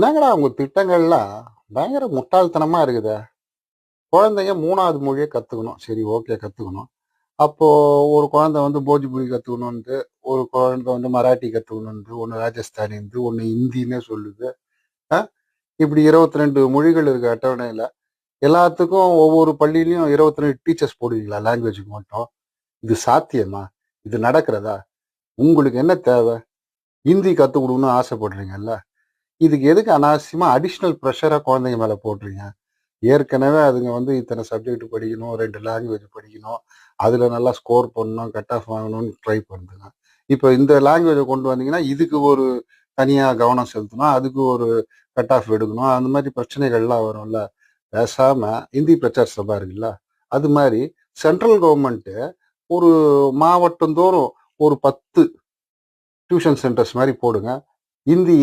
என்னங்கடா அவங்க திட்டங்கள்லாம் பயங்கர முட்டாள்தனமா இருக்குதே. குழந்தைங்க மூணாவது மொழியை கத்துக்கணும். சரி ஓகே கத்துக்கணும். அப்போ ஒரு குழந்தை வந்து போஜ்புரி கற்றுக்கணுன்ட்டு ஒரு குழந்தை வந்து மராட்டி கத்துக்கணும்னு ஒன்று ராஜஸ்தானிந்து ஒன்று ஹிந்தின்னே சொல்லுது. ஆ? இப்படி இருபத்தி ரெண்டு மொழிகள் இருக்கு அட்டவணையில. எல்லாத்துக்கும் ஒவ்வொரு பள்ளியிலையும் இருபத்தி ரெண்டு டீச்சர்ஸ் போடுவீங்களா? லாங்குவேஜுக்கு மட்டும். இது சாத்தியமா? இது நடக்கிறதா? உங்களுக்கு என்ன தேவை? ஹிந்தி கற்றுக் கொடுக்கணும்னு ஆசைப்படுறீங்கல்ல? இதுக்கு எதுக்கு அனாவசியமாக அடிஷ்னல் ப்ரெஷராக குழந்தைங்க மேலே போடுறீங்க? ஏற்கனவே அதுங்க வந்து இத்தனை சப்ஜெக்ட் படிக்கணும் ரெண்டு லாங்குவேஜ் படிக்கணும் அதில் நல்லா ஸ்கோர் பண்ணணும் கட் ஆஃப் வாங்கணும்னு ட்ரை பண்ணுதுங்க இப்போ இந்த லாங்குவேஜை கொண்டு வந்தீங்கன்னா இதுக்கு ஒரு தனியாக கவனம் செலுத்தணும் அதுக்கு ஒரு கட் ஆஃப் எடுக்கணும் அந்த மாதிரி பிரச்சனைகள்லாம் வரும்ல. பேசாமல் இந்தி பிரச்சார சபா இருக்குல்ல அது மாதிரி சென்ட்ரல் கவர்மெண்ட்டு ஒரு மாவட்டந்தோறும் ஒரு பத்து டியூஷன் சென்டர்ஸ் மாதிரி போடுங்க. இந்தி